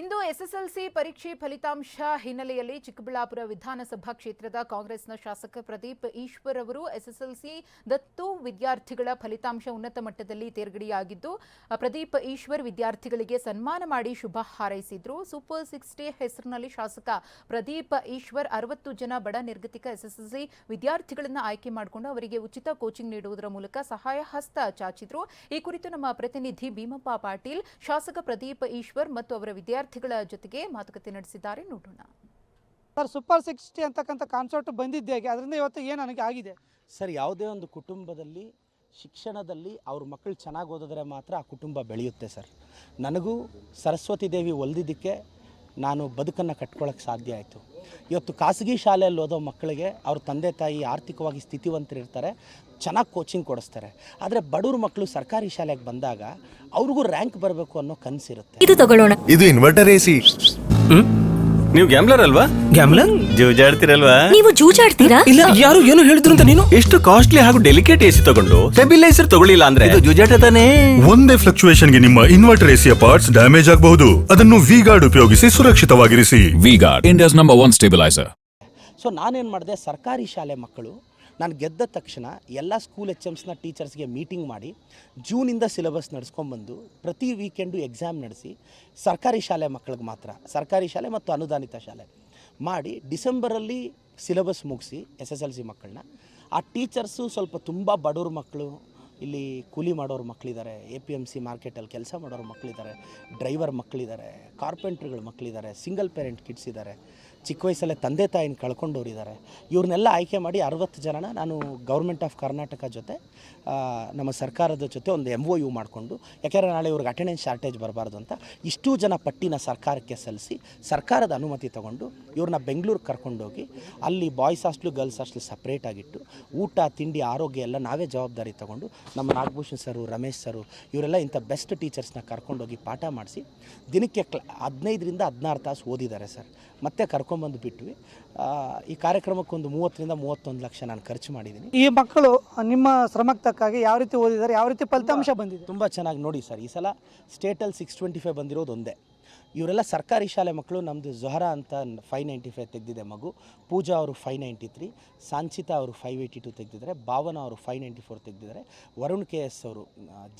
ಇಂದು SSLC ಪರೀಕ್ಷೆ ಫಲಿತಾಂಶ ಹಿನ್ನೆಲೆಯಲ್ಲಿ ಚಿಕ್ಕಬಳ್ಳಾಪುರ ವಿಧಾನಸಭಾ ಕ್ಷೇತ್ರದ ಕಾಂಗ್ರೆಸ್ನ ಶಾಸಕ ಪ್ರದೀಪ್ ಈಶ್ವರ್ ಅವರು ಎಸ್ಎಸ್ಎಲ್ಸಿ ದತ್ತು ವಿದ್ಯಾರ್ಥಿಗಳ ಫಲಿತಾಂಶ ಉನ್ನತ ಮಟ್ಟದಲ್ಲಿ ತೇರ್ಗಡೆಯಾಗಿದ್ದು, ಪ್ರದೀಪ್ ಈಶ್ವರ್ ವಿದ್ಯಾರ್ಥಿಗಳಿಗೆ ಸನ್ಮಾನ ಮಾಡಿ ಶುಭ ಹಾರೈಸಿದ್ರು. ಸೂಪರ್ ಸಿಕ್ಸ್ಟಿ ಹೆಸರಿನಲ್ಲಿ ಶಾಸಕ ಪ್ರದೀಪ್ ಈಶ್ವರ್ ಅರವತ್ತು ಜನ ಬಡ ನಿರ್ಗತಿಕ ಎಸ್ಎಸ್ಎಲ್ಸಿ ವಿದ್ಯಾರ್ಥಿಗಳನ್ನು ಆಯ್ಕೆ ಮಾಡಿಕೊಂಡು ಅವರಿಗೆ ಉಚಿತ ಕೋಚಿಂಗ್ ನೀಡುವುದರ ಮೂಲಕ ಸಹಾಯ ಹಸ್ತ ಚಾಚಿದ್ರು. ಈ ಕುರಿತು ನಮ್ಮ ಪ್ರತಿನಿಧಿ ಭೀಮಪ್ಪ ಪಾಟೀಲ್, ಶಾಸಕ ಪ್ರದೀಪ್ ಈಶ್ವರ್ ಮತ್ತು ಅವರ ವಿದ್ಯಾರ್ಥಿಗಳ ಜೊತೆಗೆ ಮಾತುಕತೆ ನಡೆಸಿದ್ದಾರೆ. ನೋಡೋಣ. ಸರ್ ಸೂಪರ್ ಸಿಕ್ಸ್ಟಿ ಅಂತಕ್ಕಂಥ ಕಾನ್ಸೆಪ್ಟ್ ಬಂದಿದ್ದೆ ಹೇಗೆ? ಅದರಿಂದ ಇವತ್ತು ಏನು ನನಗೆ ಆಗಿದೆ? ಸರ್ ಯಾವುದೇ ಒಂದು ಕುಟುಂಬದಲ್ಲಿ ಶಿಕ್ಷಣದಲ್ಲಿ ಅವ್ರ ಮಕ್ಕಳು ಚೆನ್ನಾಗಿ ಓದಿದ್ರೆ ಮಾತ್ರ ಆ ಕುಟುಂಬ ಬೆಳೆಯುತ್ತೆ ಸರ್. ನನಗೂ ಸರಸ್ವತಿ ದೇವಿ ಒಲ್ದಿದ್ದಕ್ಕೆ ನಾನು ಬದುಕನ್ನು ಕಟ್ಕೊಳ್ಳೋಕ್ಕೆ ಸಾಧ್ಯ ಆಯಿತು. ಇವತ್ತು ಖಾಸಗಿ ಶಾಲೆಯಲ್ಲಿ ಓದೋ ಮಕ್ಕಳಿಗೆ ಅವ್ರ ತಂದೆ ತಾಯಿ ಆರ್ಥಿಕವಾಗಿ ಸ್ಥಿತಿವಂತರಿರ್ತಾರೆ ಚೆನ್ನಾಗಿ ಕೋಚಿಂಗ್ ಕೊಡಿಸ್ತಾರೆ. ಆದರೆ ಬಡವ್ರ ಮಕ್ಕಳು ಸರ್ಕಾರಿ ಶಾಲೆಗೆ ಬಂದಾಗ ಅವ್ರಿಗೂ ರ್ಯಾಂಕ್ ಬರಬೇಕು ಅನ್ನೋ ಕನಸಿರುತ್ತೆ. ಇದು ತಗೊಳ್ಳೋಣ. ಇದು ಇನ್ವರ್ಟರ್ ಎಸಿ ಸಿ ನೀವು ಗ್ಯಾಮ್ಲರ್ ಅಲ್ವಾ? ಗ್ಯಾಮ್ಲರ್ ಜೂಜಾಡ್ತಿರಲ್ವಾ? ನೀವು ಜೂಜಾಡ್ತೀರಾ? ಇಲ್ಲ ಯಾರು ಏನು ಹೇಳಿದ್ರು ಅಂತ ನೀನು? ಎಷ್ಟು ಕಾಸ್ಟ್ಲಿ ಹಾಗೂ ಡೆಲಿಕೇಟ್ ಎಸಿ ತಗೊಂಡು ಸ್ಟೆಬಿಲೈಸರ್ ತಗೊಳ್ಳಿಲ್ಲ ಅಂದ್ರೆ? ಇದು ಜೂಜಾಟ ತಾನೇ? ಒಂದೇ ಫ್ಲಕ್ಚುಯೇಷನ್ಗೆ ನಿಮ್ಮ ಇನ್ವರ್ಟರ್ ಎಸಿಯ ಪಾರ್ಟ್ಸ್ ಡ್ಯಾಮೇಜ್ ಆಗಬಹುದು. ಅದನ್ನು ವಿ ಗಾರ್ಡ್ ಉಪಯೋಗಿಸಿ ಸುರಕ್ಷಿತವಾಗಿರಿಸಿ. V guard India's number one stabiliser so ನಾನೇನು ಮಾಡಿದೆ ಸರ್ಕಾರಿ ಶಾಲೆ ಮಕ್ಕಳು ನಾನು ಗೆದ್ದ ತಕ್ಷಣ ಎಲ್ಲ ಸ್ಕೂಲ್ ಎಚ್ ಎಮ್ಸ್ನ ಟೀಚರ್ಸ್ಗೆ ಮೀಟಿಂಗ್ ಮಾಡಿ ಜೂನಿಂದ ಸಿಲೆಬಸ್ ನಡೆಸ್ಕೊಂಬಂದು ಪ್ರತಿ ವೀಕೆಂಡು ಎಕ್ಸಾಮ್ ನಡೆಸಿ ಸರ್ಕಾರಿ ಶಾಲೆ ಮಕ್ಕಳಿಗೆ ಮಾತ್ರ ಸರ್ಕಾರಿ ಶಾಲೆ ಮತ್ತು ಅನುದಾನಿತ ಶಾಲೆ. ಮಾಡಿ ಡಿಸೆಂಬರಲ್ಲಿ ಸಿಲೆಬಸ್ ಮುಗಿಸಿ ಎಸ್ ಎಸ್ ಎಲ್ ಸಿ ಮಕ್ಕಳನ್ನ, ಆ ಟೀಚರ್ಸು ಸ್ವಲ್ಪ ತುಂಬ ಬಡವ್ರ ಮಕ್ಕಳು ಇಲ್ಲಿ ಕೂಲಿ ಮಾಡೋರು ಮಕ್ಕಳಿದ್ದಾರೆ ಎ ಪಿ ಎಂ ಸಿ ಮಾರ್ಕೆಟಲ್ಲಿ ಕೆಲಸ ಮಾಡೋರು ಮಕ್ಕಳಿದ್ದಾರೆ ಡ್ರೈವರ್ ಮಕ್ಕಳಿದ್ದಾರೆ ಕಾರ್ಪೆಂಟ್ರ್ಗಳ ಮಕ್ಕಳಿದ್ದಾರೆ ಸಿಂಗಲ್ ಪೇರೆಂಟ್ ಕಿಡ್ಸ್ ಇದ್ದಾರೆ ಚಿಕ್ಕ ವಯಸ್ಸಲ್ಲೇ ತಂದೆ ತಾಯಿನ ಕಳ್ಕೊಂಡವ್ರಿದ್ದಾರೆ ಇವ್ರನ್ನೆಲ್ಲ ಆಯ್ಕೆ ಮಾಡಿ ಅರವತ್ತು ಜನನ ನಾನು ಗೌರ್ಮೆಂಟ್ ಆಫ್ ಕರ್ನಾಟಕ ಜೊತೆ ನಮ್ಮ ಸರ್ಕಾರದ ಜೊತೆ ಒಂದು ಎಂ ಒ ಯು ಮಾಡಿಕೊಂಡು, ಯಾಕೆಂದರೆ ನಾಳೆ ಇವ್ರಿಗೆ ಅಟೆಂಡೆನ್ಸ್ ಶಾರ್ಟೇಜ್ ಬರಬಾರ್ದು ಅಂತ ಇಷ್ಟು ಜನ ಪಟ್ಟಿನ ಸರ್ಕಾರಕ್ಕೆ ಸಲ್ಲಿಸಿ ಸರ್ಕಾರದ ಅನುಮತಿ ತಗೊಂಡು ಇವ್ರನ್ನ ಬೆಂಗಳೂರಿಗೆ ಕರ್ಕೊಂಡೋಗಿ ಅಲ್ಲಿ ಬಾಯ್ಸ್ ಹಾಸ್ಟ್ಲು ಗರ್ಲ್ಸ್ ಹಾಸ್ಟ್ಲು ಸಪ್ರೇಟಾಗಿಟ್ಟು ಊಟ, ತಿಂಡಿ, ಆರೋಗ್ಯ ಎಲ್ಲ ನಾವೇ ಜವಾಬ್ದಾರಿ ತಗೊಂಡು ನಮ್ಮ ನಾಗಭೂಷಣ್ ಸರು ರಮೇಶ್ ಸರು ಇವರೆಲ್ಲ ಇಂಥ ಬೆಸ್ಟ್ ಟೀಚರ್ಸ್ನ ಕರ್ಕೊಂಡೋಗಿ ಪಾಠ ಮಾಡಿಸಿ ದಿನಕ್ಕೆ ಕ್ಲ ಹದಿನೈದರಿಂದ ಹದಿನಾರು ತಾಸು ಓದಿದ್ದಾರೆ ಸರ್. ಮತ್ತೆ ಕರ್ಕೊಂಬಂದು ಬಿಟ್ವಿ. ಈ ಕಾರ್ಯಕ್ರಮಕ್ಕೆ ಒಂದು ಮೂವತ್ತರಿಂದ ಮೂವತ್ತೊಂದು ಲಕ್ಷ ನಾನು ಖರ್ಚು ಮಾಡಿದ್ದೀನಿ. ಈ ಮಕ್ಕಳು ನಿಮ್ಮ ಶ್ರಮಕ್ಕೆ ತಕ್ಕಾಗಿ ಯಾವ ರೀತಿ ಓದಿದ್ದಾರೆ ಯಾವ ರೀತಿ ಫಲಿತಾಂಶ ಬಂದಿದೆ? ತುಂಬ ಚೆನ್ನಾಗಿ ನೋಡಿ ಸರ್. ಈ ಸಲ ಸ್ಟೇಟಲ್ಲಿ ಸಿಕ್ಸ್ ಟ್ವೆಂಟಿ ಫೈವ್ ಬಂದಿರೋದು ಒಂದೇ. ಇವರೆಲ್ಲ ಸರ್ಕಾರಿ ಶಾಲೆ ಮಕ್ಕಳು ನಮ್ಮದು ಜೊಹರಾ ಅಂತ ಫೈವ್ ನೈಂಟಿ ಫೈವ್ ತೆಗೆದಿದೆ ಮಗು. ಪೂಜಾ ಅವರು ಫೈವ್ ನೈಂಟಿ ತ್ರೀ ಸಾಂಚಿತಾ ಅವರು ಫೈವ್ ಏಯ್ಟಿ ಟು ತೆಗೆದಿದ್ದಾರೆ, ಭಾವನಾ ಅವರು ಫೈವ್ ನೈಂಟಿ ಫೋರ್ ತೆಗೆದಿದ್ದಾರೆ, ವರುಣ್ ಕೆ ಎಸ್ ಅವರು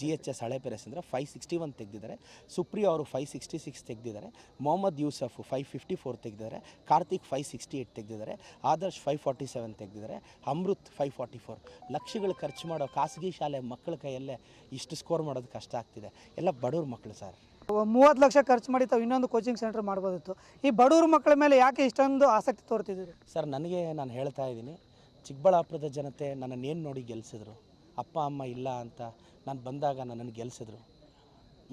ಜಿ ಎಚ್ ಎಸ್ ಹಳೆ ಪೆರೆಸ್ ಅಂದರೆ ಫೈವ್ ಸಿಕ್ಸ್ಟಿ ಒನ್ ತೆಗೆದಿದ್ದಾರೆ, ಸುಪ್ರಿಯಾ ಅವರು ಫೈವ್ ಸಿಕ್ಸ್ಟಿ ಸಿಕ್ಸ್ ತೆಗೆದಿದ್ದಾರೆ, Mohammed Yusuf five fifty four ತೆಗೆದಿದ್ದಾರೆ, ಕಾರ್ತಿಕ್ ಫೈವ್ ಸಿಕ್ಸ್ಟಿ ಏಯ್ಟ್ ತೆಗೆದಿದ್ದಾರೆ, ಆದರ್ಶ್ ಫೈವ್ ಫಾರ್ಟಿ ಸೆವೆನ್ ತೆಗೆದಿದ್ದಾರೆ, ಅಮೃತ್ ಫೈವ್ ಫಾರ್ಟಿ ಫೋರ್ ಲಕ್ಷಗಳು ಖರ್ಚು ಮಾಡೋ ಖಾಸಗಿ ಶಾಲೆ ಮಕ್ಕಳ ಕೈಯಲ್ಲೇ ಇಷ್ಟು ಸ್ಕೋರ್ ಮಾಡೋದು ಕಷ್ಟ ಆಗ್ತಿದೆ. ಎಲ್ಲ ಬಡವ್ರ ಮಕ್ಕಳು ಸರ್ ಮೂವತ್ತು ಲಕ್ಷ ಖರ್ಚು ಮಾಡಿ ತಾವು ಇನ್ನೊಂದು ಕೋಚಿಂಗ್ ಸೆಂಟರ್ ಮಾಡ್ಬೋದಿತ್ತು. ಈ ಬಡವ್ರ ಮಕ್ಕಳ ಮೇಲೆ ಯಾಕೆ ಇಷ್ಟೊಂದು ಆಸಕ್ತಿ ತೋರ್ತಿದ್ದೀರಿ? ಸರ್, ನನಗೆ ನಾನು ಹೇಳ್ತಾ ಇದ್ದೀನಿ, ಚಿಕ್ಕಬಳ್ಳಾಪುರದ ಜನತೆ ನನ್ನನ್ನು ಏನು ನೋಡಿ ಗೆಲ್ಲಿಸಿದ್ರು ಅಪ್ಪ, ಅಮ್ಮ ಇಲ್ಲ ಅಂತ ನಾನು ಬಂದಾಗ ನನ್ನನ್ನು ಗೆಲ್ಲಿಸಿದ್ರು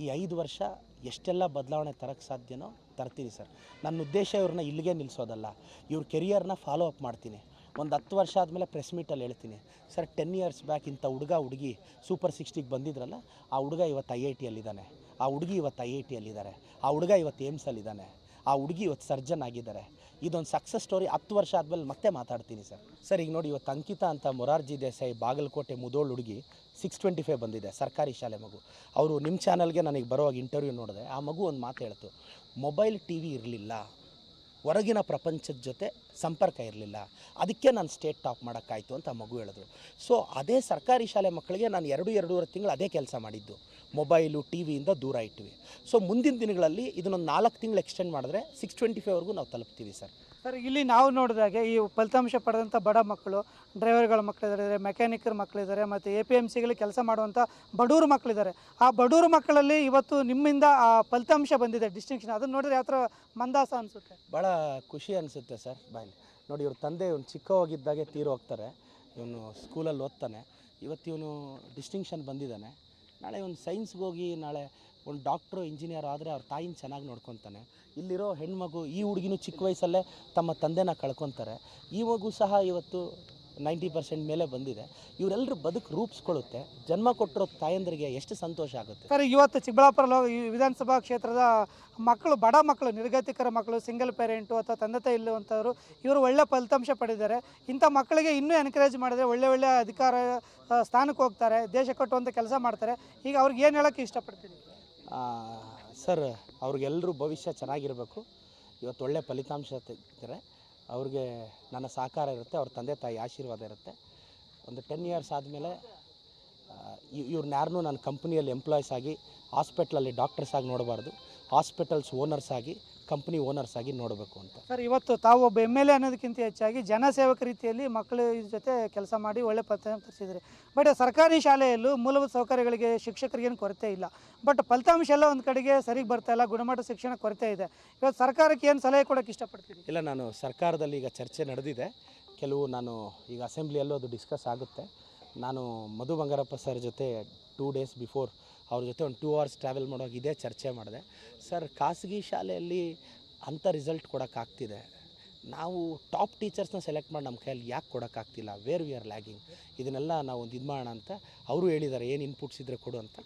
ಈ ಐದು ವರ್ಷ ಎಷ್ಟೆಲ್ಲ ಬದಲಾವಣೆ ತರಕ್ಕೆ ಸಾಧ್ಯನೋ ತರ್ತೀನಿ ಸರ್. ನನ್ನ ಉದ್ದೇಶ ಇವ್ರನ್ನ ಇಲ್ಲಿಗೆ ನಿಲ್ಲಿಸೋದಲ್ಲ ಇವ್ರ ಕೆರಿಯರ್ನ ಫಾಲೋ ಅಪ್ ಮಾಡ್ತೀನಿ. ಒಂದು ಹತ್ತು ವರ್ಷ ಆದಮೇಲೆ ಪ್ರೆಸ್ ಮೀಟಲ್ಲಿ ಹೇಳ್ತೀನಿ. ಸರ್ ಟೆನ್ ಇಯರ್ಸ್ ಬ್ಯಾಕ್ ಇಂಥ ಹುಡುಗ ಹುಡುಗಿ ಸೂಪರ್ ಸಿಕ್ಸ್ಟಿಗೆ ಬಂದಿದ್ರಲ್ಲ, ಆ ಹುಡುಗ ಇವತ್ತು ಐ ಐ ಟಿಯಲ್ಲಿದ್ದಾನೆ ಆ ಹುಡುಗಿ ಇವತ್ತು ಐ ಐ ಟಿಯಲ್ಲಿದ್ದಾರೆ ಆ ಹುಡುಗ ಇವತ್ತು ಏಮ್ಸಲ್ಲಿದ್ದಾನೆ ಆ ಹುಡುಗಿ ಇವತ್ತು ಸರ್ಜನ್ ಆಗಿದ್ದಾರೆ. ಇದೊಂದು ಸಕ್ಸಸ್ ಸ್ಟೋರಿ ಹತ್ತು ವರ್ಷ ಆದಮೇಲೆ ಮತ್ತೆ ಮಾತಾಡ್ತೀನಿ ಸರ್. ಸರ್, ಈಗ ನೋಡಿ ಇವತ್ತು ಅಂಕಿತಾ ಅಂತ ಮೊರಾರ್ಜಿ ದೇಸಾಯಿ ಬಾಗಲಕೋಟೆ ಮುದೋಳ್ ಹುಡುಗಿ ಸಿಕ್ಸ್ ಟ್ವೆಂಟಿ ಫೈವ್ ಬಂದಿದೆ, ಸರ್ಕಾರಿ ಶಾಲೆ ಮಗು. ಅವರು ನಿಮ್ಮ ಚಾನಲ್ಗೆ ನನಗೆ ಬರುವಾಗ ಇಂಟರ್ವ್ಯೂ ನೋಡಿದೆ. ಆ ಮಗು ಒಂದು ಮಾತು ಹೇಳ್ತು ಮೊಬೈಲ್ ಟಿ ವಿ ಇರಲಿಲ್ಲ. ಹೊರಗಿನ ಪ್ರಪಂಚದ ಜೊತೆ ಸಂಪರ್ಕ ಇರಲಿಲ್ಲ. ಅದಕ್ಕೆ ನಾನು ಸ್ಟೇಟ್ ಟಾಪ್ ಮಾಡೋಕ್ಕಾಯ್ತು ಅಂತ ಮಗು ಹೇಳಿದ್ರು. ಸೊ ಅದೇ ಸರ್ಕಾರಿ ಶಾಲೆ ಮಕ್ಕಳಿಗೆ ನಾನು ಎರಡು, ಎರಡೂವರೆ ತಿಂಗಳು ಅದೇ ಕೆಲಸ ಮಾಡಿದ್ದು. ಮೊಬೈಲು ಟಿ ವಿಯಿಂದ ದೂರ ಇಟ್ವಿ. ಸೊ ಮುಂದಿನ ದಿನಗಳಲ್ಲಿ ಇದನ್ನು ನಾಲ್ಕು ತಿಂಗಳು ಎಕ್ಸ್ಟೆಂಡ್ ಮಾಡಿದ್ರೆ ಸಿಕ್ಸ್ ಟ್ವೆಂಟಿ ಫೈವ್ವರೆಗೂ ನಾವು ತಲುಪ್ತೀವಿ ಸರ್. ಸರ್ ಇಲ್ಲಿ ನಾವು ನೋಡಿದಾಗೆ ಈ ಫಲಿತಾಂಶ ಪಡೆದಂಥ ಬಡ ಮಕ್ಕಳು ಡ್ರೈವರ್ಗಳ ಮಕ್ಕಳಿದ್ದಾರೆ ಮೆಕ್ಯಾನಿಕರ್ ಮಕ್ಕಳಿದ್ದಾರೆ ಮತ್ತು ಎ ಪಿ ಎಂ ಸಿಗಳಲ್ಲಿ ಕೆಲಸ ಮಾಡುವಂಥ ಬಡೂರು ಮಕ್ಕಳಿದ್ದಾರೆ. ಆ ಬಡೂರು ಮಕ್ಕಳಲ್ಲಿ ಇವತ್ತು ನಿಮ್ಮಿಂದ ಆ ಫಲಿತಾಂಶ ಬಂದಿದೆ ಡಿಸ್ಟಿಂಕ್ಷನ್ ಅದನ್ನು ನೋಡಿದ್ರೆ ಯಾವ ಥರ ಮಂದಾಸ ಅನಿಸುತ್ತೆ? ಭಾಳ ಖುಷಿ ಅನಿಸುತ್ತೆ ಸರ್ ಬಾಯ್ ನೋಡಿ ಇವ್ರ ತಂದೆ ಇವನು ಚಿಕ್ಕವಾಗಿದ್ದಾಗೆ ತೀರು ಹೋಗ್ತಾರೆ. ಇವನು ಸ್ಕೂಲಲ್ಲಿ ಓದ್ತಾನೆ. ಇವತ್ತು ಇವನು ಡಿಸ್ಟಿಂಕ್ಷನ್ ಬಂದಿದ್ದಾನೆ. ನಾಳೆ ಒಂದು ಸೈನ್ಸ್ಗೆ ಹೋಗಿ ನಾಳೆ ಒಂದು ಡಾಕ್ಟ್ರು ಇಂಜಿನಿಯರ್ ಆದರೆ ಅವ್ರ ತಾಯಿನ ಚೆನ್ನಾಗಿ ನೋಡ್ಕೊತಾನೆ. ಇಲ್ಲಿರೋ ಹೆಣ್ಮಗು ಈ ಹುಡುಗಿನೂ ಚಿಕ್ಕ ವಯಸ್ಸಲ್ಲೇ ತಮ್ಮ ತಂದೆನ ಕಳ್ಕೊತಾರೆ. ಈ ಮಗು ಸಹ ಇವತ್ತು ನೈಂಟಿ ಪರ್ಸೆಂಟ್ ಮೇಲೆ ಬಂದಿದೆ. ಇವರೆಲ್ಲರೂ ಬದುಕು ರೂಪಿಸ್ಕೊಳ್ಳುತ್ತೆ. ಜನ್ಮ ಕೊಟ್ಟಿರೋ ತಾಯಂದರಿಗೆ ಎಷ್ಟು ಸಂತೋಷ ಆಗುತ್ತೆ? ಸರ್ ಇವತ್ತು ಚಿಕ್ಕಬಳ್ಳಾಪುರ ಈ ವಿಧಾನಸಭಾ ಕ್ಷೇತ್ರದ ಮಕ್ಕಳು ಬಡ ಮಕ್ಕಳು ನಿರ್ಗತಿಕರ ಮಕ್ಕಳು ಸಿಂಗಲ್ ಪೇರೆಂಟು ಅಥವಾ ತಂದೆ ತಾಯಿ ಇಲ್ಲುವಂಥವ್ರು ಇವರು ಒಳ್ಳೆ ಫಲಿತಾಂಶ ಪಡೆದಿದ್ದಾರೆ. ಇಂಥ ಮಕ್ಕಳಿಗೆ ಇನ್ನೂ ಎನ್ಕರೇಜ್ ಮಾಡಿದರೆ ಒಳ್ಳೆ ಒಳ್ಳೆ ಅಧಿಕಾರ ಸ್ಥಾನಕ್ಕೆ ಹೋಗ್ತಾರೆ ದೇಶ ಕಟ್ಟುವಂಥ ಕೆಲಸ ಮಾಡ್ತಾರೆ. ಈಗ ಅವ್ರಿಗೆ ಏನು ಹೇಳೋಕ್ಕೆ ಇಷ್ಟಪಡ್ತೀನಿ ಸರ್ ಅವ್ರಿಗೆಲ್ಲರೂ ಭವಿಷ್ಯ ಚೆನ್ನಾಗಿರಬೇಕು. ಇವತ್ತು ಒಳ್ಳೆ ಫಲಿತಾಂಶ ತೆಗಿತಾರೆ ಅವ್ರಿಗೆ ನನ್ನ ಸಹಕಾರ ಇರುತ್ತೆ, ಅವ್ರ ತಂದೆ ತಾಯಿ ಆಶೀರ್ವಾದ ಇರುತ್ತೆ. ಒಂದು ಟೆನ್ ಇಯರ್ಸ್ ಆದಮೇಲೆ ಇವ್ರನ್ನ ಯಾರನ್ನೂ ನನ್ನ ಕಂಪ್ನಿಯಲ್ಲಿ ಎಂಪ್ಲಾಯ್ಸ್ ಆಗಿ ಹಾಸ್ಪಿಟ್ಲಲ್ಲಿ ಡಾಕ್ಟರ್ಸ್ ಆಗಿ ನೋಡಬಾರ್ದು. ಹಾಸ್ಪಿಟಲ್ಸ್ ಓನರ್ಸ್ ಆಗಿ ಕಂಪ್ನಿ ಓನರ್ಸ್ ಆಗಿ ನೋಡಬೇಕು ಅಂತ. ಸರ್ ಇವತ್ತು ತಾವು ಒಬ್ಬ ಎಂ ಎಲ್ ಎ ಅನ್ನೋದಕ್ಕಿಂತ ಹೆಚ್ಚಾಗಿ ಜನಸೇವಕ ರೀತಿಯಲ್ಲಿ ಮಕ್ಕಳ ಜೊತೆ ಕೆಲಸ ಮಾಡಿ ಒಳ್ಳೆ ಫಲಿತಾಂಶ ತರಿಸಿದ್ದಾರೆ ಬಟ್ ಸರ್ಕಾರಿ ಶಾಲೆಯಲ್ಲೂ ಮೂಲಭೂತ ಸೌಕರ್ಯಗಳಿಗೆ ಶಿಕ್ಷಕರಿಗೇನು ಕೊರತೆ ಇಲ್ಲ. ಬಟ್ ಫಲಿತಾಂಶ ಎಲ್ಲ ಒಂದು ಕಡೆಗೆ ಸರಿಗೆ ಬರ್ತಾ ಇಲ್ಲ ಗುಣಮಟ್ಟ ಶಿಕ್ಷಣ ಕೊರತೆ ಇದೆ. ಇವತ್ತು ಸರ್ಕಾರಕ್ಕೆ ಏನು ಸಲಹೆ ಕೊಡೋಕ್ಕೆ ಇಷ್ಟಪಡ್ತೀನಿ ಇಲ್ಲ ನಾನು ಸರ್ಕಾರದಲ್ಲಿ ಈಗ ಚರ್ಚೆ ನಡೆದಿದೆ. ಕೆಲವು ನಾನು ಈಗ ಅಸೆಂಬ್ಲಿಯಲ್ಲೂ ಅದು ಡಿಸ್ಕಸ್ ಆಗುತ್ತೆ. ನಾನು ಮಧು ಬಂಗಾರಪ್ಪ ಸರ್ ಜೊತೆ ಟೂ ಡೇಸ್ ಬಿಫೋರ್ ಅವ್ರ ಜೊತೆ ಒಂದು ಟೂ ಅವರ್ಸ್ ಟ್ರಾವೆಲ್ ಮಾಡೋಕೆ ಇದೇ ಚರ್ಚೆ ಮಾಡಿದೆ. ಸರ್, ಖಾಸಗಿ ಶಾಲೆಯಲ್ಲಿ ಅಂಥ ರಿಸಲ್ಟ್ ಕೊಡೋಕ್ಕಾಗ್ತಿದೆ ನಾವು ಟಾಪ್ ಟೀಚರ್ಸ್ನ ಸೆಲೆಕ್ಟ್ ಮಾಡಿ ನಮ್ಮ ಕೈಯಲ್ಲಿ ಯಾಕೆ ಕೊಡೋಕ್ಕಾಗ್ತಿಲ್ಲ ವೇರ್ ವಿ ಆರ್ ಲ್ಯಾಗಿಂಗ್ ಇದನ್ನೆಲ್ಲ ನಾವು ಒಂದು ಇದು ಮಾಡೋಣ ಅಂತ ಅವರು ಹೇಳಿದ್ದಾರೆ. ಏನು ಇನ್ಪುಟ್ಸ್ ಇದ್ದರೆ ಕೊಡು ಅಂತ.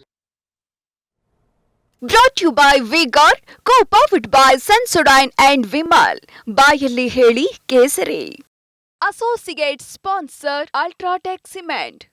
Brought you by V Guard co powered by Sensodyne and Vimal ಬಾಯಲ್ಲಿ ಹೇಳಿ ಕೇಸರಿ. Associate sponsor UltraTech cement